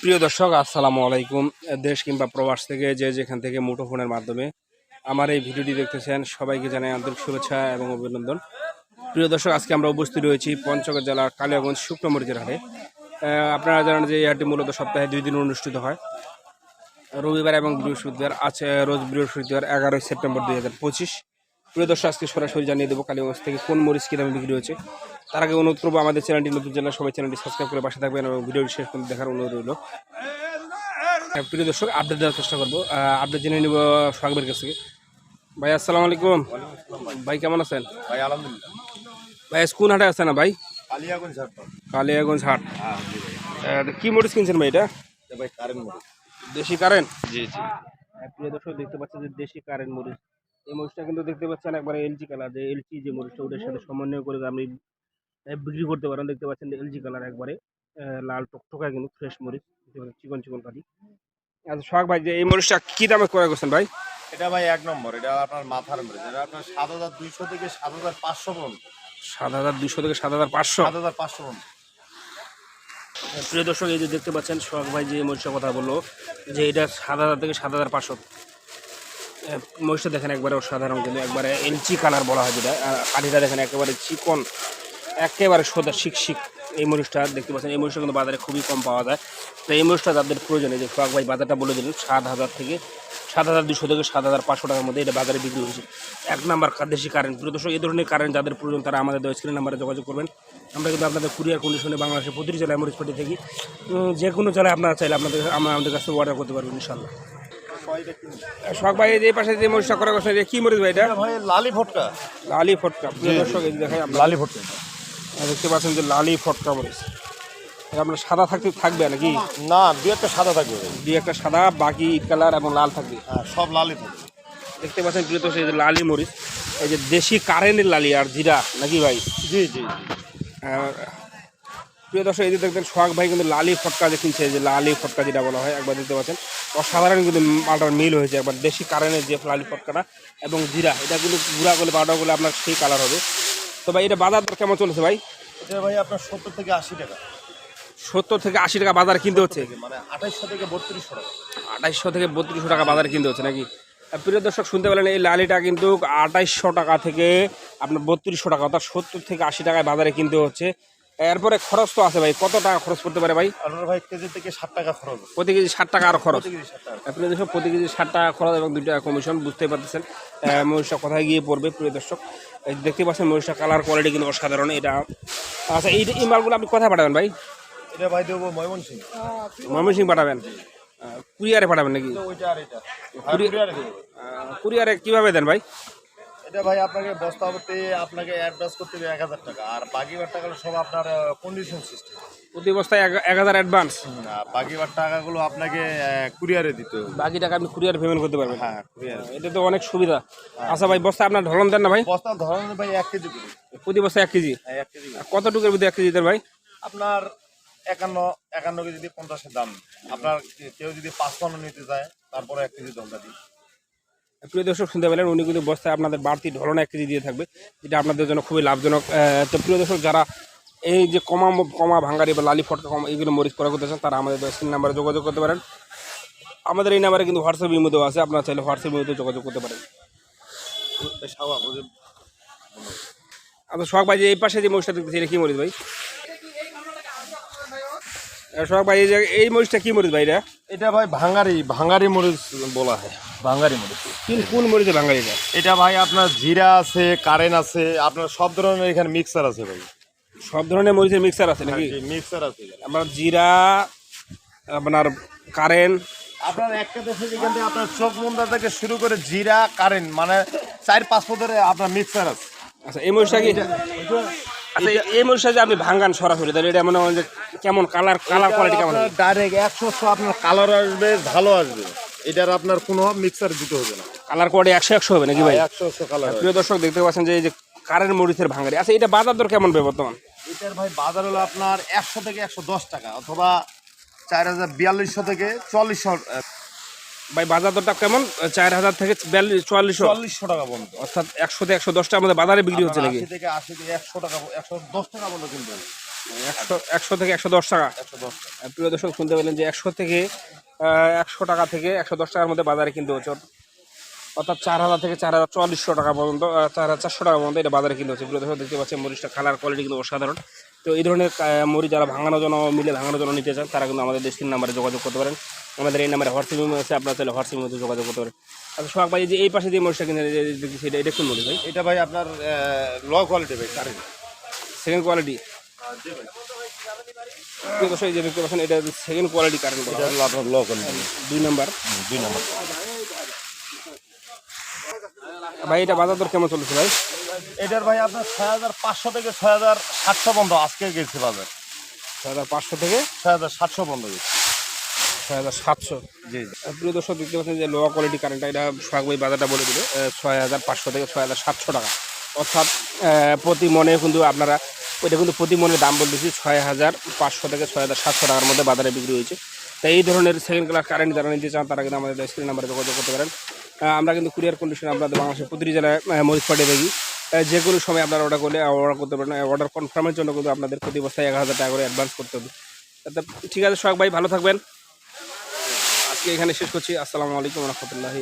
প্রিয় দর্শক, আসসালামু আলাইকুম। দেশ কিংবা প্রবাস থেকে যে যেখান থেকে মুঠোফোনের মাধ্যমে আমার এই ভিডিওটি দেখতেছেন, সবাইকে জানাই আন্তরিক শুভেচ্ছা এবং অভিনন্দন। প্রিয় দর্শক, আজকে আমরা উপস্থিত রয়েছি পঞ্চগড় জেলার কালিয়াগঞ্জ শুক্রমরিচের হাটে। আপনারা জানেন যে এই মূলত সপ্তাহে দুই দিন অনুষ্ঠিত হয়। রবিবার এবং বৃহস্পতিবার আছে, রোজ বৃহস্পতিবার এগারোই সেপ্টেম্বর দুই হাজার পঁচিশ। প্রিয় দর্শক আজকে সরাসরি জানিয়ে দেবো কালীগঞ্জ থেকে কোন মরিচ কী দামে বিক্রি হচ্ছে তার আগে অনুরোধ করব আমাদের চ্যানেলটি নতুন চ্যানেল সবাই চ্যানেলটি সাবস্ক্রাইব করে পাশে থাকবেন এবং ভিডিওটি শেষ পর্যন্ত দেখার অনুরোধ রইল। হ্যাঁ, প্রিয় দর্শক আপডেট দেওয়ার চেষ্টা করব। আপডেট জেনে নিব সোহাগবের কাছ থেকে। ভাই আসসালামু আলাইকুম। ভাই কেমন আছেন? ভাই আলহামদুলিল্লাহ। ভাই কোন হাটে আছেন না ভাই? কালিয়াগঞ্জ ঝাড়পাড় কালিয়াগঞ্জ হাট। হ্যাঁ কি মরিচ কিনছেন ভাই এটা? ভাই কারেন্ট মোড় দেশি কারেন্ট? জি জি। হ্যাঁ, প্রিয় দর্শক দেখতে পাচ্ছেন যে দেশি কারেন্ট মরিচ। এই মরিচটা কিন্তু দেখতে পাচ্ছেন একবারে এলজি কালার যে এলজি যে মরিচটা ওটার সাথে সমন্বয় করে আপনি বিক্রি করতে পারেন। দেখতে পাচ্ছেন এলজি কালার একবারে লাল টকটকা কিন্তু ফ্রেশ মরিচ। চিকন চিকন কাটি। আচ্ছা সোহাগ ভাই যে এই মরিচটা কি দামে ক্রয় করছেন ভাই? এটা ভাই এক নম্বর এটা আপনার মাথার মরিচ। এটা আপনার সাত হাজার দুইশো থেকে সাত হাজার পাঁচশো পর্যন্ত। সাত হাজার দুশো থেকে সাত হাজার পাঁচশো? সাত হাজার পাঁচশো পর্যন্ত। প্রিয় দর্শক এই যে দেখতে পাচ্ছেন সোহাগ ভাই যে মরিচের কথা বলল যে এটা সাত হাজার থেকে সাত হাজার পাঁচশো। মরিচটা দেখেন একবারে অসাধারণ কিন্তু একবারে এলচি কালার বলা হয় যেটা। কাঠিটা দেখেন একেবারে চিকন, একেবারে সোদা শিক শিক এই মরিচটা দেখতে পাচ্ছেন। এই মরিচটা কিন্তু বাজারে খুবই কম পাওয়া যায়। তো এই মরিচটা যাদের প্রয়োজন যে সোহাগ ভাই বাজারটা বলে দিলেন, সাত হাজার থেকে সাত হাজার দুশো থেকে সাত হাজার পাঁচশো টাকার মধ্যে এটা বাজারে বিক্রি হয়েছে এক নাম্বার দেশি কারেন্ট প্রিয় দর্শক, এই ধরনের কারেন্ট যাদের প্রয়োজন, তারা আমাদের স্ক্রিন নাম্বারে যোগাযোগ করবেন। আমরা কিন্তু আপনাদের কুরিয়ার কন্ডিশনে বাংলাদেশের প্রতিটি জেলায় মরিচ পাটি থাকি। যে কোনো জেলায় আপনারা চাইলে আপনাদের আমাদের কাছে অর্ডার করতে পারবেন ইনশাল্লাহ কিনে ভাই এই পাশে যে মরিচটা করা এটা কি মরিচ ভাই এটা? ভাই লালি ফটকা লালি ফটকা দর্শক এই দেখাই আপনারা লালি ফটকা দেখতে পাচ্ছেন যে লালি ফটকা মরিচ। আপনার সাদা থাকতে থাকবে নাকি? না দুই একটা সাদা থাকবে দুই একটা সাদা বাকি ইট কালার এবং লাল থাকবে। হ্যাঁ সব লালি থাকবে। দেখতে পাচ্ছেন প্রিয় এই যে লালি মরিচ এই যে দেশি কারেন্টের লালি আর জিরা নাকি ভাই? জি জি। প্রিয় দর্শক এই যে দেখবেন সোহাগ ভাই কিন্তু লালি ফটকা যে কিনছে যে লালি ফটকা যেটা বলা হয় একবার দেখতে পাচ্ছেন। অসাধারণ কিন্তু মালটার মিল হয়েছে একবার দেশি কারেন্টের যে লালি ফটকাটা এবং জিরা এটা কিন্তু গুঁড়া করলে পাউডার করলে আপনার সেই কালার হবে। তো ভাই এটা বাজার দর কেমন চলেছে ভাই? এটা ভাই আপনার সত্তর থেকে আশি টাকা। সত্তর থেকে আশি টাকা বাজার কিনতে হচ্ছে? মানে আঠাইশশো থেকে বত্রিশশো টাকা। আঠাইশশো থেকে বত্রিশশো টাকা বাজারে কিনতে হচ্ছে নাকি? প্রিয় দর্শক শুনতে পেলেন এই লালিটা কিন্তু আঠাইশশো টাকা থেকে আপনার বত্রিশশো টাকা অর্থাৎ সত্তর থেকে আশি টাকায় বাজারে কিনতে হচ্ছে। এরপরে খরচ তো আছে ভাই কত টাকা খরচ করতে পারে ভাই? ভাই কেজি থেকে ষাট টাকা খরচ। প্রতি কেজি ষাট টাকা আর খরচ। প্রিয় দর্শক প্রতি কেজি ষাট টাকা খরচ এবং দুই টাকা কমিশন বুঝতে পারতেছেন মরিচটা কোথায় গিয়ে পড়বে প্রিয় দর্শক? দেখতে পাচ্ছেন মরিচটা কালার কোয়ালিটি কিন্তু অসাধারণ এটা। আচ্ছা এই এই মালগুলো আপনি কোথায় পাঠাবেন ভাই? এটা ভাই দেবো ময়মনসিং ময়মনসিং পাঠাবেন? কুরিয়ারে পাঠাবেন নাকি। কুরিয়ারে কীভাবে দেন ভাই? এটা ভাই আপনাকে বস্তা করতে আপনাকে অ্যাডভান্স করতে হবে এক হাজার টাকা। আর বাকি বার টাকাগুলো সব আপনার কন্ডিশন সিস্টেম প্রতি বস্তায় এক হাজার অ্যাডভান্স বাকি বার টাকাগুলো আপনাকে কুরিয়ারে দিতে হবে। বাকি টাকা আপনি কুরিয়ার পেমেন্ট করতে পারবেন? হ্যাঁ কুরিয়ারে এটা তো অনেক সুবিধা। আচ্ছা ভাই বস্তা আপনার ধরন দেন না ভাই। বস্তা ধরন ভাই এক কেজি প্রতি বস্তা এক কেজি? হ্যাঁ এক কেজি। করে। আর কতটুকুর ভিতরে এক কেজি দেন ভাই? আপনার একান্ন একান্ন কেজি পঞ্চাশের দাম। আপনার কেউ যদি পাঁচ পণ্য নিতে যায় তারপরে এক কেজি দমটা দিই প্রিয় দর্শক শুনতে পেলেন উনি কিন্তু বস্তায় আপনাদের বাড়তি ঢলন এক কেজি দিয়ে থাকবে যেটা আপনাদের জন্য খুবই লাভজনক। তো প্রিয় দর্শক যারা এই যে কমা কমা ভাঙ্গারি বা লালি ফটকা কমা এইগুলো মরিচ করা করতে চান তারা আমাদের স্ক্রিন নাম্বারে যোগাযোগ করতে পারেন। আমাদের এই নাম্বারে কিন্তু হোয়াটসঅ্যাপ ইমোতেও আছে আপনারা চাইলে হোয়াটসঅ্যাপ ইমোতেও যোগাযোগ করতে পারেন। আচ্ছা সোহাগ ভাই যে এই পাশে যে মরিচটা দেখতেছি এটা কি মরিচ ভাই? সোহাগ ভাই এই মরিচটা কি মরিচ ভাই এটা ভাই ভাঙ্গারি ভাঙ্গারি মরিচ বলা হয়। ভাঙ্গারি মরিচ। কোন কোন মরিচে ভাঙ্গারিটা এটা? ভাই আপনার জিরা আছে কারেন্ট আছে আপনার সব ধরনের এখানে মিক্সার আছে ভাই। সব ধরনের মরিচের মিক্সার আছে নাকি? মিক্সার আছে। এখানে। আপনার জিরা আপনার কারেন্ট। আপনার একটা দেশে যেখান থেকে আপনার চোখ মুন্দা থেকে শুরু করে জিরা কারেন্ট মানে চার পাঁচ পদের আপনার মিক্সার আছে। আচ্ছা এই মরিচটা কি? আচ্ছা এই- মরিচটা যে আপনি ভাঙ্গান সরাসরি তাহলে এটা মনে হয় যে কেমন কালার কালার কোয়ালিটি কেমন? ডাইরেক্ট একশো আপনার কালার আসবে ভালো আসবে। এটার আপনার কোনো মিক্সার দিতে হবে না। কালার কোয়ালিটি একশো একশো হবে নাকি ভাই? একশো একশো কালার প্রিয় দর্শক দেখতে পাচ্ছেন যে এই যে কারেন্ট মরিচের ভাঙ্গারি আচ্ছা এটা বাজার দর কেমন হবে বর্তমান? এটার ভাই বাজার হলো আপনার একশো থেকে একশো দশ টাকা অথবা চার হাজার বিয়াল্লিশশো থেকে চল্লিশশো ভাই বাজার দরটা কেমন? চার হাজার থেকে বিয়াল্লিশ চুয়াল্লিশশো। চল্লিশশো টাকা পর্যন্ত অর্থাৎ একশো থেকে একশো দশটা আমাদের বাজারে বিক্রি হচ্ছে নাকি? থেকে আশি থেকে একশো টাকা একশো দশ টাকা পর্যন্ত কিনতে একশো একশো থেকে একশো দশ টাকা। একশো দশ টাকা। প্রিয় দর্শক শুনতে পেলেন যে একশো থেকে একশো টাকা থেকে একশো দশ টাকার মধ্যে বাজারে কিনতে হচ্ছে। অর্থাৎ চার হাজার থেকে চার হাজার চুয়াল্লিশশো টাকা পর্যন্ত চার হাজার চারশো টাকা পর্যন্ত এটা বাজারে কিনতে হচ্ছে। প্রিয় দর্শক দেখতে পাচ্ছেন মরিচটা কালার কোয়ালিটি কিন্তু অসাধারণ। তো এই ধরনের মরিচ যারা ভাঙানোর জন্য মিলে ভাঙানোর জন্য নিতে চান তারা কিন্তু আমাদের দেশটির নাম্বারে যোগাযোগ করতে পারেন। আমাদের এই নাম্বারে হোয়াটসঅ্যাপ আছে আপনারা চাইলে হোয়াটসঅ্যাপ মধ্যে যোগাযোগ করতে পারেন। আচ্ছা সোহাগ ভাই যে এই পাশে যে মরিচটা কিনে দেখছি এটা এটা কোন মরিচ ভাই? এটা ভাই আপনার লো কোয়ালিটি ভাই কারেন্ট সেকেন্ড কোয়ালিটি দর্শক যে দেখতে পাচ্ছেন এটা সেকেন্ড কোয়ালিটি কারেন্ট এটা আপনার লো কোয়ালিটি দুই নাম্বার। দুই নম্বর। ভাই এটা বাজার দর কেমন চলেছে ভাই? এটার ভাই আপনার ছয় হাজার পাঁচশো থেকে ছয় হাজার সাতশো বন্ধ আজকে গেছে বাজার। ছয় হাজার পাঁচশো থেকে? ছয় হাজার সাতশো বন্ধ গেছে। ছয় হাজার সাতশো। জি প্রিয় দর্শক দেখতে পাচ্ছেন যে লোয়া কোয়ালিটি কারেন্টটা এটা সোহাগ ভাই বাজারটা বলে দিল ছয় হাজার পাঁচশো থেকে ছয় হাজার সাতশো টাকা। অর্থাৎ প্রতি মনে কিন্তু আপনারা ওইটা কিন্তু প্রতি মনে দাম বলতেছি ছয় হাজার পাঁচশো থেকে ছয় হাজার সাতশো টাকার মধ্যে বাজারে বিক্রি হয়েছে। তাই এই ধরনের সেকেন্ড ক্লাস কারেন্ট যারা নিতে চান তারা কিন্তু আমাদের স্ক্রিন নাম্বারে যোগাযোগ করতে পারেন। আমরা কিন্তু কুরিয়ার কন্ডিশন আপনাদের বাংলাদেশের প্রতিটি জেলায় মরিচ পাঠিয়ে থাকি যে কোনো সময় আপনারা অর্ডার করলে অর্ডার করতে পারেন। অর্ডার কনফার্মের জন্য কিন্তু আপনাদের প্রতি বস্তায় এক হাজার টাকা করে অ্যাডভান্স করতে হবে। তা ঠিক আছে সোহাগ ভাই ভালো থাকবেন। আজকে এখানে শেষ করছি। আসসালামু আলাইকুম রহমতুল্লাহি